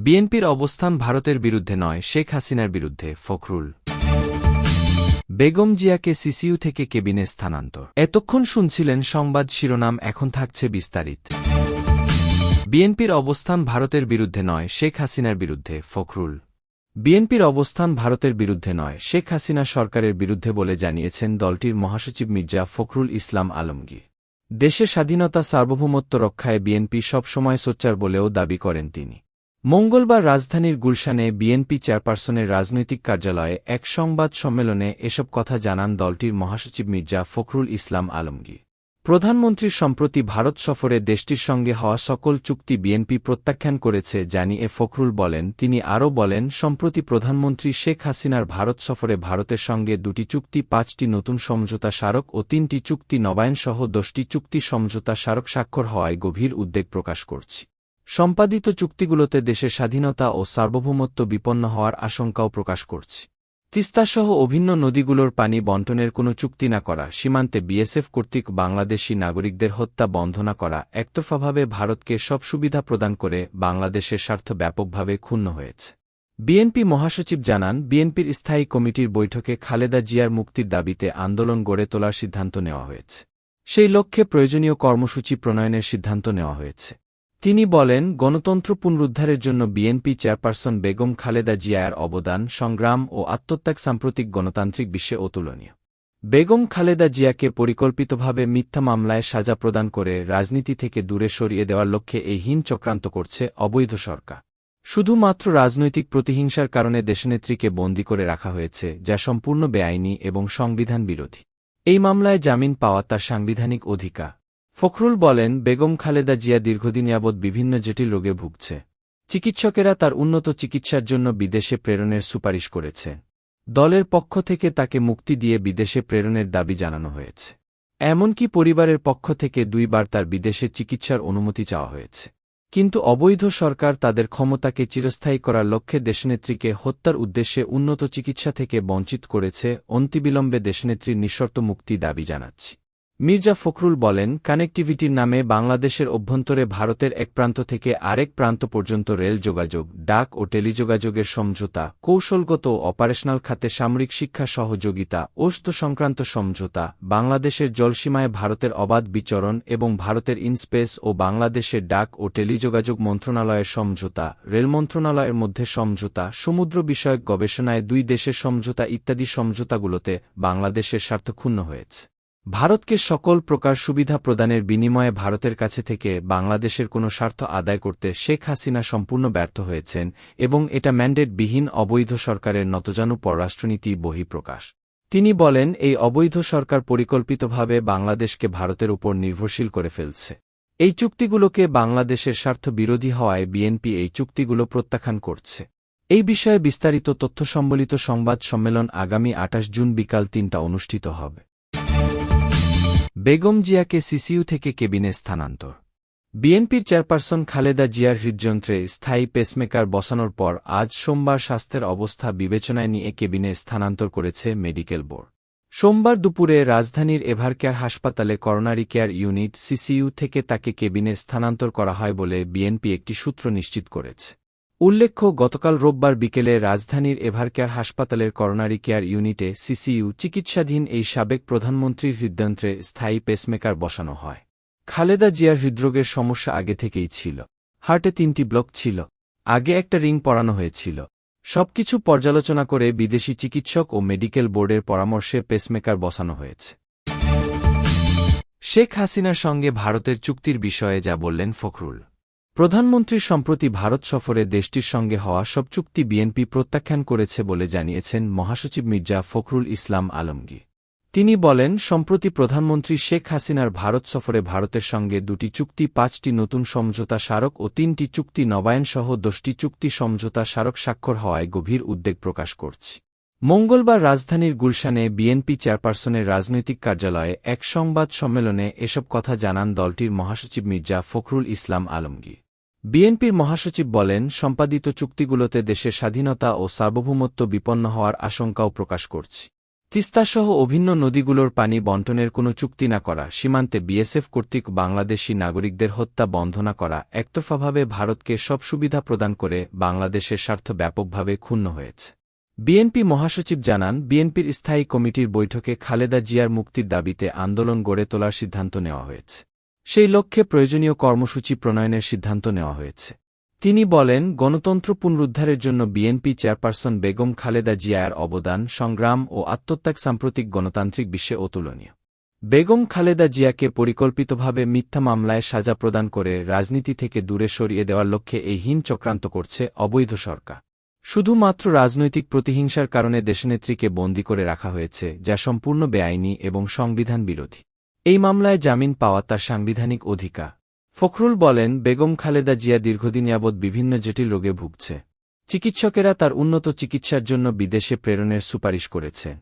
বিএনপির অবস্থান ভারতের বিরুদ্ধে নয়, শেখ হাসিনার বিরুদ্ধে, ফখরুল। বেগম জিয়াকে সিসিইউ থেকে কেবিনে স্থানান্তর। এতক্ষণ শুনছিলেন সংবাদ শিরোনাম, এখন থাকছে বিস্তারিত। বিএনপির অবস্থান ভারতের বিরুদ্ধে নয়, শেখ হাসিনার বিরুদ্ধে, ফখরুল। বিএনপির অবস্থান ভারতের বিরুদ্ধে নয়, শেখ হাসিনা সরকারের বিরুদ্ধে বলে জানিয়েছেন দলটির মহাসচিব মির্জা ফখরুল ইসলাম আলমগীর। দেশের স্বাধীনতা সার্বভৌমত্ব রক্ষায় বিএনপি সবসময় সোচ্চার বলেও দাবি করেন তিনি। মঙ্গলবার রাজধানীর গুলশানে বিএনপি চেয়ারপারসনের রাজনৈতিক কার্যালয়ে এক সংবাদ সম্মেলনে এসব কথা জানান দলটির মহাসচিব মির্জা ফখরুল ইসলাম আলমগীর। প্রধানমন্ত্রীর সম্প্রতি ভারত সফরে দেশটির সঙ্গে হওয়া সকল চুক্তি বিএনপি প্রত্যাখ্যান করেছে জানিয়ে ফখরুল বলেন, তিনি আরও বলেন, সম্প্রতি প্রধানমন্ত্রী শেখ হাসিনার ভারত সফরে ভারতের সঙ্গে দুটি চুক্তি, পাঁচটি নতুন সমঝোতা স্মারক ও তিনটি চুক্তি নবায়নসহ দশটি চুক্তি সমঝোতা স্মারক স্বাক্ষর হওয়ায় গভীর উদ্বেগ প্রকাশ করছি। সম্পাদিত চুক্তিগুলোতে দেশের স্বাধীনতা ও সার্বভৌমত্ব বিপন্ন হওয়ার আশঙ্কাও প্রকাশ করছি। তিস্তাসহ অভিন্ন নদীগুলোর পানি বন্টনের কোনো চুক্তি না করা, সীমান্তে বিএসএফ কর্তৃক বাংলাদেশি নাগরিকদের হত্যা বন্ধ না করা একতরফাভাবে ভারতকে সব সুবিধা প্রদান করে বাংলাদেশের স্বার্থ ব্যাপকভাবে ক্ষুণ্ণ হয়েছে। বিএনপি মহাসচিব জানান, বিএনপির স্থায়ী কমিটির বৈঠকে খালেদা জিয়ার মুক্তির দাবিতে আন্দোলন গড়ে তোলার সিদ্ধান্ত নেওয়া হয়েছে। সেই লক্ষ্যে প্রয়োজনীয় কর্মসূচি প্রণয়নের সিদ্ধান্ত নেওয়া হয়েছে। তিনি বলেন, গণতন্ত্র পুনরুদ্ধারের জন্য বিএনপি চেয়ারপারসন বেগম খালেদা জিয়ার অবদান, সংগ্রাম ও আত্মত্যাগ সাম্প্রতিক গণতান্ত্রিক বিশ্বে অতুলনীয়। বেগম খালেদা জিয়াকে পরিকল্পিতভাবে মিথ্যা মামলায় সাজা প্রদান করে রাজনীতি থেকে দূরে সরিয়ে দেওয়ার লক্ষ্যে এই হীন চক্রান্ত করছে অবৈধ সরকার। শুধুমাত্র রাজনৈতিক প্রতিহিংসার কারণে দেশনেত্রীকে বন্দী করে রাখা হয়েছে, যা সম্পূর্ণ বেআইনি এবং সংবিধান বিরোধী। এই মামলায় জামিন পাওয়া তার সাংবিধানিক অধিকার। ফখরুল বলেন, বেগম খালেদা জিয়া দীর্ঘদিন যাবৎ বিভিন্ন জটিল রোগে ভুগছে। চিকিৎসকেরা তার উন্নত চিকিৎসার জন্য বিদেশে প্রেরণের সুপারিশ করেছে। দলের পক্ষ থেকে তাকে মুক্তি দিয়ে বিদেশে প্রেরণের দাবি জানানো হয়েছে। এমনকি পরিবারের পক্ষ থেকে দুইবার তার বিদেশে চিকিৎসার অনুমতি চাওয়া হয়েছে। কিন্তু অবৈধ সরকার তাদের ক্ষমতাকে চিরস্থায়ী করার লক্ষ্যে দেশনেত্রীকে হত্যার উদ্দেশ্যে উন্নত চিকিৎসা থেকে বঞ্চিত করেছে, অন্তিবিলম্বে দেশনেত্রীর নিঃশর্ত মুক্তি দাবি জানাচ্ছি। মির্জা ফখরুল বলেন, কানেক্টিভিটির নামে বাংলাদেশের অভ্যন্তরে ভারতের এক প্রান্ত থেকে আরেক প্রান্ত পর্যন্ত রেল যোগাযোগ, ডাক ও টেলিযোগাযোগের সমঝোতা, কৌশলগত ও অপারেশনাল খাতে সামরিক শিক্ষা সহযোগিতা ওস্ত সংক্রান্ত সমঝোতা, বাংলাদেশের জলসীমায় ভারতের অবাধ বিচরণ এবং ভারতের ইনস্পেস ও বাংলাদেশের ডাক ও টেলিযোগাযোগ মন্ত্রণালয়ের সমঝোতা, রেল মন্ত্রণালয়ের মধ্যে সমঝোতা, সমুদ্র বিষয়ক গবেষণায় দুই দেশের সমঝোতা ইত্যাদি সমঝোতাগুলোতে বাংলাদেশের স্বার্থ ক্ষুণ্ণ হয়েছে। ভারতকে সকল প্রকার সুবিধা প্রদানের বিনিময়ে ভারতের কাছে থেকে বাংলাদেশের কোনো স্বার্থ আদায় করতে শেখ হাসিনা সম্পূর্ণ ব্যর্থ হয়েছেন এবং এটা ম্যান্ডেটবিহীন অবৈধ সরকারের নতজানু পররাষ্ট্রনীতি বহিঃপ্রকাশ। তিনি বলেন, এই অবৈধ সরকার পরিকল্পিতভাবে বাংলাদেশকে ভারতের উপর নির্ভরশীল করে ফেলছে। এই চুক্তিগুলোকে বাংলাদেশের স্বার্থ বিরোধী হওয়ায় বিএনপি এই চুক্তিগুলো প্রত্যাখ্যান করছে। এই বিষয়ে বিস্তারিত তথ্য সম্বলিত সংবাদ সম্মেলন আগামী আটাশ জুন বিকাল তিনটা অনুষ্ঠিত হবে। বেগম জিয়াকে সিসিইউ থেকে কেবিনে স্থানান্তর। বিএনপির চেয়ারপারসন খালেদা জিয়ার হৃদযন্ত্রে স্থায়ী পেসমেকার বসানোর পর আজ সোমবার স্বাস্থ্যের অবস্থা বিবেচনায় নিয়ে কেবিনে স্থানান্তর করেছে মেডিকেল বোর্ড। সোমবার দুপুরে রাজধানীর এভারকেয়ার হাসপাতালে করোনারি কেয়ার ইউনিট সিসিইউ থেকে তাকে কেবিনে স্থানান্তর করা হয় বলে বিএনপি একটি সূত্র নিশ্চিত করেছে। উল্লেখ্য, গতকাল রোববার বিকেলে রাজধানীর এভারকেয়ার হাসপাতালের করোনারি কেয়ার ইউনিটে সিসিইউ চিকিৎসাধীন এই সাবেক প্রধানমন্ত্রীর হৃদযন্ত্রে স্থায়ী পেসমেকার বসানো হয়। খালেদা জিয়ার হৃদরোগের সমস্যা আগে থেকেই ছিল। হার্টে তিনটি ব্লক ছিল। আগে একটা রিং পরানো হয়েছিল। সবকিছু পর্যালোচনা করে বিদেশি চিকিৎসক ও মেডিকেল বোর্ডের পরামর্শে পেসমেকার বসানো হয়েছে। শেখ হাসিনার সঙ্গে ভারতের চুক্তির বিষয়ে যা বললেন ফখরুল। প্রধানমন্ত্রীর সম্প্রতি ভারত সফরে দেশটির সঙ্গে হওয়া সব চুক্তি বিএনপি প্রত্যাখ্যান করেছে বলে জানিয়েছেন মহাসচিব মির্জা ফখরুল ইসলাম আলমগীর। তিনি বলেন, সম্প্রতি প্রধানমন্ত্রী শেখ হাসিনার ভারত সফরে ভারতের সঙ্গে দুটি চুক্তি, পাঁচটি নতুন সমঝোতা স্মারক ও তিনটি চুক্তি নবায়নসহ দশটি চুক্তি সমঝোতা স্মারক স্বাক্ষর হওয়ায় গভীর উদ্বেগ প্রকাশ করছি। মঙ্গলবার রাজধানীর গুলশানে বিএনপি চেয়ারপারসনের রাজনৈতিক কার্যালয়ে এক সংবাদ সম্মেলনে এসব কথা জানান দলটির মহাসচিব মির্জা ফখরুল ইসলাম আলমগীর। বিএনপির মহাসচিব বলেন, সম্পাদিত চুক্তিগুলোতে দেশের স্বাধীনতা ও সার্বভৌমত্ব বিপন্ন হওয়ার আশঙ্কাও প্রকাশ করছি। তিস্তাসহ অভিন্ন নদীগুলোর পানি বন্টনের কোনো চুক্তি না করা, সীমান্তে বিএসএফ কর্তৃক বাংলাদেশি নাগরিকদের হত্যা বন্ধ না করা একতফাভাবে ভারতকে সব সুবিধা প্রদান করে বাংলাদেশের স্বার্থ ব্যাপকভাবে ক্ষুণ্ণ হয়েছে। বিএনপি মহাসচিব জানান, বিএনপির স্থায়ী কমিটির বৈঠকে খালেদা জিয়ার মুক্তির দাবিতে আন্দোলন গড়ে তোলার সিদ্ধান্ত নেওয়া হয়েছে। সেই লক্ষ্যে প্রয়োজনীয় কর্মসূচি প্রণয়নের সিদ্ধান্ত নেওয়া হয়েছে। তিনি বলেন, গণতন্ত্র পুনরুদ্ধারের জন্য বিএনপি চেয়ারপারসন বেগম খালেদা জিয়ার অবদান, সংগ্রাম ও আত্মত্যাগ সাম্প্রতিক গণতান্ত্রিক বিশ্বে অতুলনীয়। বেগম খালেদা জিয়াকে পরিকল্পিতভাবে মিথ্যা মামলায় সাজা প্রদান করে রাজনীতি থেকে দূরে সরিয়ে দেওয়ার লক্ষ্যে এই হীন চক্রান্ত করছে অবৈধ সরকার। শুধুমাত্র রাজনৈতিক প্রতিহিংসার কারণে দেশনেত্রীকে বন্দী করে রাখা হয়েছে, যা সম্পূর্ণ বেআইনি এবং সংবিধান বিরোধী। এই মামলায় জামিন পাওয়া তার সাংবিধানিক অধিকার। ফখরুল বলেন, বেগম খালেদা জিয়া দীর্ঘদিন যাবৎ বিভিন্ন জটিল রোগে ভুগছে। চিকিৎসকেরা তার উন্নত চিকিৎসার জন্য বিদেশে প্রেরণের সুপারিশ করেছে।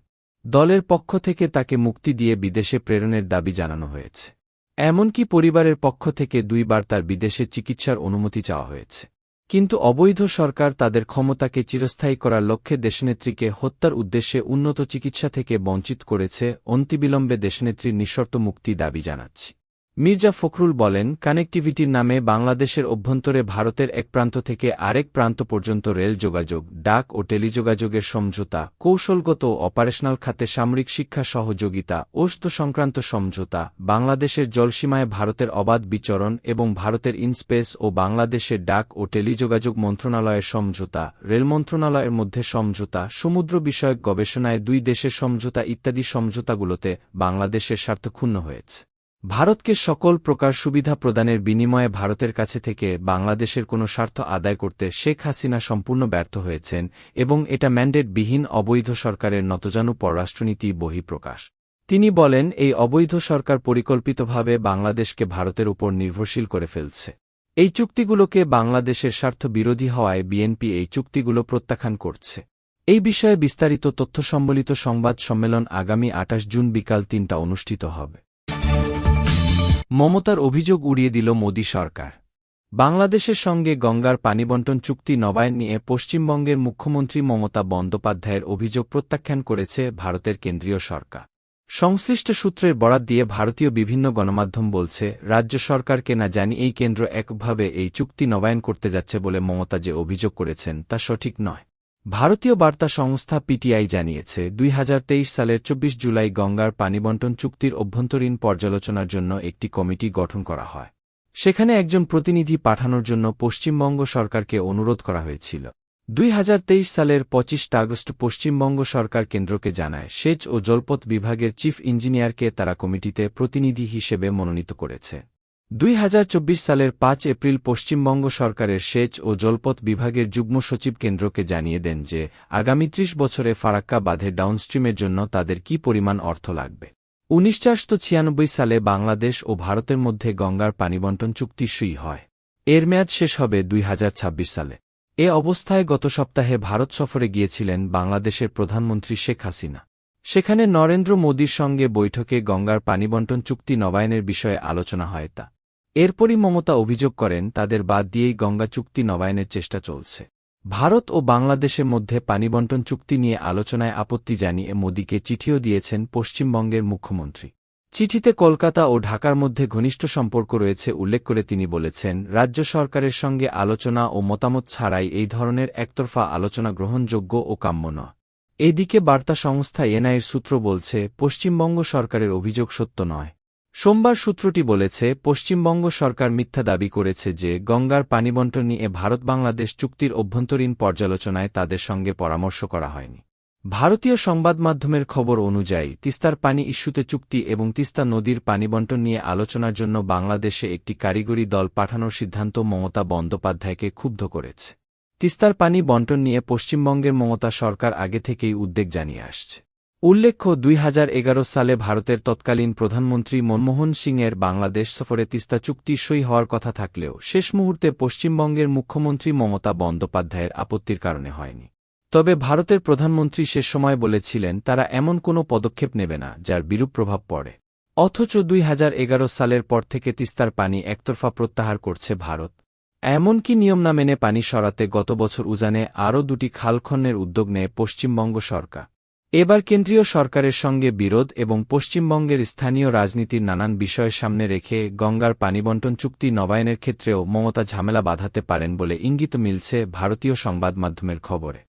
দলের পক্ষ থেকে তাকে মুক্তি দিয়ে বিদেশে প্রেরণের দাবি জানানো হয়েছে। এমনকি পরিবারের পক্ষ থেকে দুইবার তার বিদেশে চিকিৎসার অনুমতি চাওয়া হয়েছে। কিন্তু অবৈধ সরকার তাদের ক্ষমতাকে চিরস্থায়ী করার লক্ষ্যে দেশনেত্রীকে হত্যার উদ্দেশ্যে উন্নত চিকিৎসা থেকে বঞ্চিত করেছে অন্তিবিলম্বে দেশনেত্রীর নিঃশর্ত মুক্তি দাবি জানাচ্ছি। মির্জা ফখরুল বলেন, কানেক্টিভিটির নামে বাংলাদেশের অভ্যন্তরে ভারতের এক প্রান্ত থেকে আরেক প্রান্ত পর্যন্ত রেল যোগাযোগ, ডাক ও টেলিযোগাযোগের সমঝোতা, কৌশলগত অপারেশনাল খাতে সামরিক শিক্ষা সহযোগিতা ওস্ত সংক্রান্ত সমঝোতা, বাংলাদেশের জলসীমায় ভারতের অবাধ বিচরণ এবং ভারতের ইনস্পেস ও বাংলাদেশের ডাক ও টেলিযোগাযোগ মন্ত্রণালয়ের সমঝোতা, রেল মন্ত্রণালয়ের মধ্যে সমঝোতা, সমুদ্র বিষয়ক গবেষণায় দুই দেশের সমঝোতা ইত্যাদি সমঝোতাগুলোতে বাংলাদেশের স্বার্থ ক্ষুণ্ণ হয়েছে। ভারতকে সকল প্রকার সুবিধা প্রদানের বিনিময়ে ভারতের কাছে থেকে বাংলাদেশের কোনো স্বার্থ আদায় করতে শেখ হাসিনা সম্পূর্ণ ব্যর্থ হয়েছেন এবং এটা ম্যান্ডেটবিহীন অবৈধ সরকারের নতজানু পররাষ্ট্রনীতি বহিঃপ্রকাশ। তিনি বলেন, এই অবৈধ সরকার পরিকল্পিতভাবে বাংলাদেশকে ভারতের উপর নির্ভরশীল করে ফেলছে। এই চুক্তিগুলোকে বাংলাদেশের স্বার্থ বিরোধী হওয়ায় বিএনপি এই চুক্তিগুলো প্রত্যাখ্যান করছে। এই বিষয়ে বিস্তারিত তথ্য সম্বলিত সংবাদ সম্মেলন আগামী আটাশ জুন বিকাল তিনটা অনুষ্ঠিত হবে। মমতার অভিযোগ উড়িয়ে দিল মোদী সরকার। বাংলাদেশের সঙ্গে গঙ্গার পানিবণ্টন চুক্তি নবায়ন নিয়ে পশ্চিমবঙ্গের মুখ্যমন্ত্রী মমতা বন্দ্যোপাধ্যায়ের অভিযোগ প্রত্যাখ্যান করেছে ভারতের কেন্দ্রীয় সরকার। সংশ্লিষ্ট সূত্রের বরাত দিয়ে ভারতীয় বিভিন্ন গণমাধ্যম বলছে, রাজ্য সরকারকে না জানি এই কেন্দ্র একভাবে এই চুক্তি নবায়ন করতে যাচ্ছে বলে মমতা যে অভিযোগ করেছেন তা সঠিক নয়। ভারতীয় বার্তা সংস্থা পিটিআই জানিয়েছে, দুই হাজার তেইশ সালের ২৪ জুলাই গঙ্গার পানিবণ্টন চুক্তির অভ্যন্তরীণ পর্যালোচনার জন্য একটি কমিটি গঠন করা হয়। সেখানে একজন প্রতিনিধি পাঠানোর জন্য পশ্চিমবঙ্গ সরকারকে অনুরোধ করা হয়েছিল। দুই হাজার তেইশ সালের পঁচিশ আগস্ট পশ্চিমবঙ্গ সরকার কেন্দ্রকে জানায়, সেচ ও জলপথ বিভাগের চিফ ইঞ্জিনিয়ারকে তারা কমিটিতে প্রতিনিধি হিসেবে মনোনীত করেছে। দুই হাজার চব্বিশ সালের পাঁচ এপ্রিল পশ্চিমবঙ্গ সরকারের সেচ ও জলপথ বিভাগের যুগ্ম সচিব কেন্দ্রকে জানিয়ে দেন যে, আগামী ত্রিশ বছরে ফারাক্কা বাঁধে ডাউনস্ট্রিমের জন্য তাদের কি পরিমাণ অর্থ লাগবে। উনিশশো সালে বাংলাদেশ ও ভারতের মধ্যে গঙ্গার পানিবণ্টন চুক্তি সই হয়। এর মেয়াদ শেষ হবে দুই হাজার ছাব্বিশ সালে। এ অবস্থায় গত সপ্তাহে ভারত সফরে গিয়েছিলেন বাংলাদেশের প্রধানমন্ত্রী শেখ হাসিনা। সেখানে নরেন্দ্র মোদীর সঙ্গে বৈঠকে গঙ্গার পানিবণ্টন চুক্তি নবায়নের বিষয়ে আলোচনা হয় তা। এরপরই মমতা অভিযোগ করেন, তাদের বাদ দিয়েই গঙ্গা চুক্তি নবায়নের চেষ্টা চলছে। ভারত ও বাংলাদেশের মধ্যে পানিবণ্টন চুক্তি নিয়ে আলোচনায় আপত্তি জানিয়ে মোদীকে চিঠিও দিয়েছেন পশ্চিমবঙ্গের মুখ্যমন্ত্রী। চিঠিতে কলকাতা ও ঢাকার মধ্যে ঘনিষ্ঠ সম্পর্ক রয়েছে উল্লেখ করে তিনি বলেছেন, রাজ্য সরকারের সঙ্গে আলোচনা ও মতামত ছাড়াই এই ধরনের একতরফা আলোচনা গ্রহণযোগ্য ও কাম্য নয়। এদিকে বার্তা সংস্থা এনআইয়ের সূত্র বলছে, পশ্চিমবঙ্গ সরকারের অভিযোগ সত্য নয়। সোমবার সূত্রটি বলেছে, পশ্চিমবঙ্গ সরকার মিথ্যা দাবি করেছে যে গঙ্গার পানিবণ্টন নিয়ে ভারত বাংলাদেশ চুক্তির অভ্যন্তরীণ পর্যালোচনায় তাদের সঙ্গে পরামর্শ করা হয়নি। ভারতীয় সংবাদ মাধ্যমের খবর অনুযায়ী, তিস্তার পানি ইস্যুতে চুক্তি এবং তিস্তা নদীর পানিবণ্টন নিয়ে আলোচনার জন্য বাংলাদেশে একটি কারিগরি দল পাঠানোর সিদ্ধান্ত মমতা বন্দ্যোপাধ্যায়কে ক্ষুব্ধ করেছে। তিস্তার পানি বন্টন নিয়ে পশ্চিমবঙ্গের মমতা সরকার আগে থেকেই উদ্বেগ জানিয়ে আসছে। উল্লেখ্য, দুই হাজার এগারো সালে ভারতের তৎকালীন প্রধানমন্ত্রী মনমোহন সিংয়ের বাংলাদেশ সফরে তিস্তা চুক্তি সই হওয়ার কথা থাকলেও শেষ মুহূর্তে পশ্চিমবঙ্গের মুখ্যমন্ত্রী মমতা বন্দ্যোপাধ্যায়ের আপত্তির কারণে হয়নি। তবে ভারতের প্রধানমন্ত্রী সে সময় বলেছিলেন, তারা এমন কোনো পদক্ষেপ নেবে না, যার বিরূপ প্রভাব পড়ে। অথচ দুই হাজার এগারো সালের পর থেকে তিস্তার পানি একতরফা প্রত্যাহার করছে ভারত। এমনকি নিয়ম না মেনে পানি সরাতে গত বছর উজানে আরও দুটি খালখন্নের উদ্যোগ নেয় পশ্চিমবঙ্গ সরকার। এবার কেন্দ্রীয় সরকারের সঙ্গে বিরোধ এবং পশ্চিমবঙ্গের স্থানীয় রাজনীতির নানান বিষয় সামনে রেখে গঙ্গার পানিবণ্টন চুক্তি নবায়নের ক্ষেত্রেও মমতা ঝামেলা বাঁধাতে পারেন বলে ইঙ্গিত মিলছে ভারতীয় সংবাদ মাধ্যমের খবরে।